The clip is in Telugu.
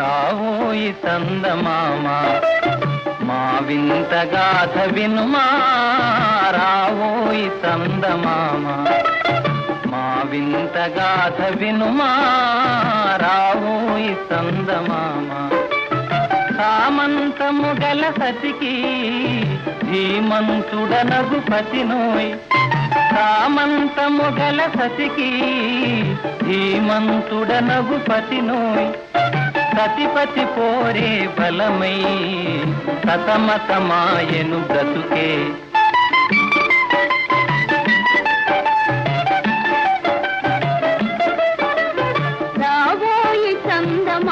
రావోయి చందమామ మా వింత గాథ వినుమా రావోయి చందమామ. మా వింత గాథ వినుమా రావోయి చందమామ. సామంతము గల సతికి ధీమంతుడనగు పతినోయ్. సామంతము గల సతికి ధీమంతుడనగు పతినోయ్. గతిపతి పోరే బలమై సతమతమాయను బ్రతుకే. రాబోయే చందమ